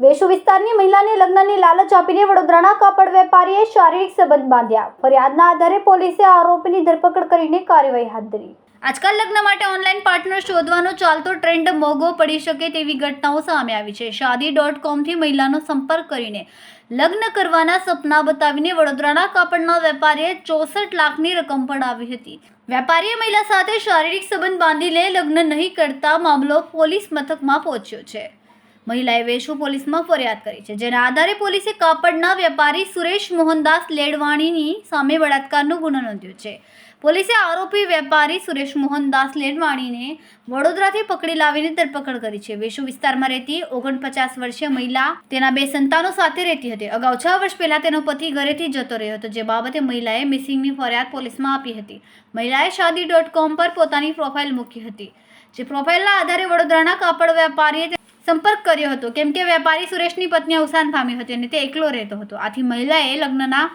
વેશુ વિસ્તારની મહિલાને લગ્નની લાલચ આપીને વડોદરાના કાપડ વેપારીએ શારીરિક સંબંધ બાંધ્યા. ફરિયાદના આધારે પોલીસે આરોપીની ધરપકડ કરીને કાર્યવાહી હાથ ધરી. આજકાલ લગ્ન માટે ઓનલાઈન પાર્ટનર શોધવાનો ચાલતો ટ્રેન્ડ મોંઘો પડી શકે તેવી ઘટનાઓ સામે આવી છે. શાદી ડોટ કોમથી મહિલાનો સંપર્ક કરીને લગ્ન કરવાના સપના બતાવીને વડોદરાના કાપડના વેપારીએ ચોસઠ લાખની રકમ પડાવી હતી. વેપારીએ મહિલા સાથે શારીરિક સંબંધ બાંધી લે લગ્ન નહીં કરતા મામલો પોલીસ મથકમાં પહોંચ્યો છે. મહિલાએ વેશુ પોલીસમાં ફરિયાદ કરી છે, જેના આધારે પોલીસે કાપડના વેપારી સુરેશ મોહનદાસ લેડવાણીની સામે બળાત્કારનો ગુનો નોંધ્યો છે. પોલીસે આરોપી વેપારી સુરેશ મોહનદાસ લેડવાણીને વડોદરાથી પકડી લાવીને ધરપકડ કરી છે. વેશુ વિસ્તારમાં રહેતી ઓગણપચાસ વર્ષીય મહિલા તેના બે સંતાનો સાથે રહેતી હતી. અગાઉ છ વર્ષ પહેલા તેનો પતિ ઘરેથી જતો રહ્યો હતો, જે બાબતે મહિલાએ મિસિંગની ફરિયાદ પોલીસમાં આપી હતી. મહિલાએ શાદી ડોટ કોમ પર પોતાની પ્રોફાઇલ મૂકી હતી, જે પ્રોફાઇલના આધારે વડોદરાના કાપડ વેપારીએ સંપર્ક કર્યો હતો. કેમ કે વેપારી સુરેશની પત્ની અવસાન પામી હતી અને તે એકલો રહેતો હતો. આથી મહિલાએ લગ્નના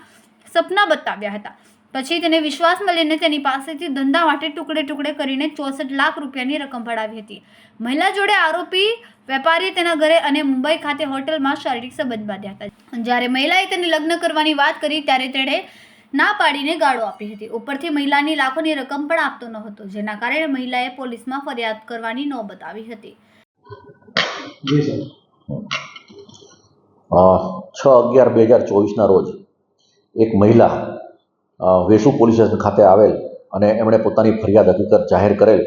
સપના બતાવ્યા હતા. પછી તેને વિશ્વાસ મળીને તેની પાસેથી ધંધા માટે ટુકડે ટુકડે કરીને ચોસઠ લાખ રૂપિયાની રકમ ભરાવી હતી. મહિલા જોડે આરોપી વેપારીએ તેના ઘરે અને મુંબઈ ખાતે હોટલમાં શારીરિક સંબંધ બાંધ્યા હતા. જ્યારે મહિલાએ તેને લગ્ન કરવાની વાત કરી ત્યારે તેણે ના પાડીને ગાળો આપી હતી. ઉપરથી મહિલાની લાખોની રકમ પણ આપતો ન હતો, જેના કારણે મહિલાએ પોલીસમાં ફરિયાદ કરવાની નોબત આવી હતી. છ અગિયાર બે હજાર ચોવીસના રોજ એક મહિલા વેસુ પોલીસ સ્ટેશન ખાતે આવેલ અને એમણે પોતાની ફરિયાદ હકીકત જાહેર કરેલ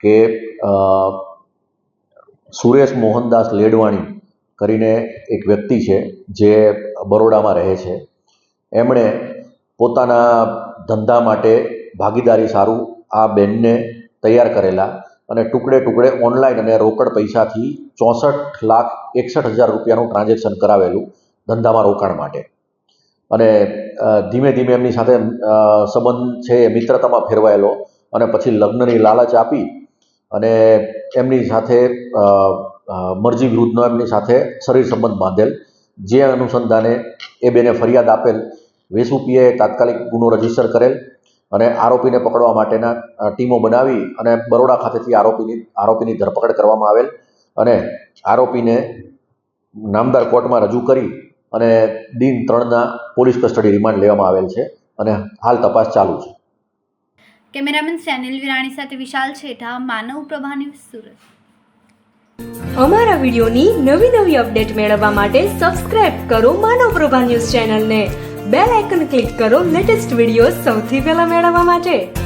કે સુરેશ મોહનદાસ લેડવાણી કરીને એક વ્યક્તિ છે જે બરોડામાં રહે છે. એમણે પોતાના ધંધા માટે ભાગીદારી સારું આ બેનને તૈયાર કરેલા અને ટુકડે ટુકડે ઓનલાઈન અને રોકડ પૈસાથી ચોસઠ લાખ એકસઠ હજાર રૂપિયાનું ટ્રાન્ઝેક્શન કરાવેલું ધંધામાં રોકાણ માટે. અને ધીમે ધીમે એમની સાથે સંબંધ છે એ મિત્રતામાં ફેરવાયેલો અને પછી લગ્નની લાલચ આપી અને એમની સાથે મરજી વિરુદ્ધનો એમની સાથે શરીર સંબંધ બાંધેલ. જે અનુસંધાને એ બેને ફરિયાદ આપેલ. વેસુપીએ તાત્કાલિક ગુનો રજિસ્ટર કરેલ અને આરોપીને પકડવા માટેના ટીમો બનાવી અને બરોડા ખાતેથી આરોપીની આરોપીની ધરપકડ કરવામાં આવેલ અને આરોપીને નામદાર કોર્ટમાં રજૂ કરી અને દિન ત્રણના પોલીસ કસ્ટડી રિમાન્ડ લેવામાં આવેલ છે અને હાલ તપાસ ચાલુ છે. કેમેરામેન સેનિલ વિરાણી સાથે વિશાલ છેઠા માનવ પ્રભા ન્યૂઝ સુરત. અમારા વિડિયોની નવી નવી અપડેટ મેળવવા માટે સબસ્ક્રાઇબ કરો માનવ પ્રભા ન્યૂઝ ચેનલને. બેલ આઇકન ક્લિક કરો લેટેસ્ટ વીડિયો સૌથી પહેલા મેળવવા માટે.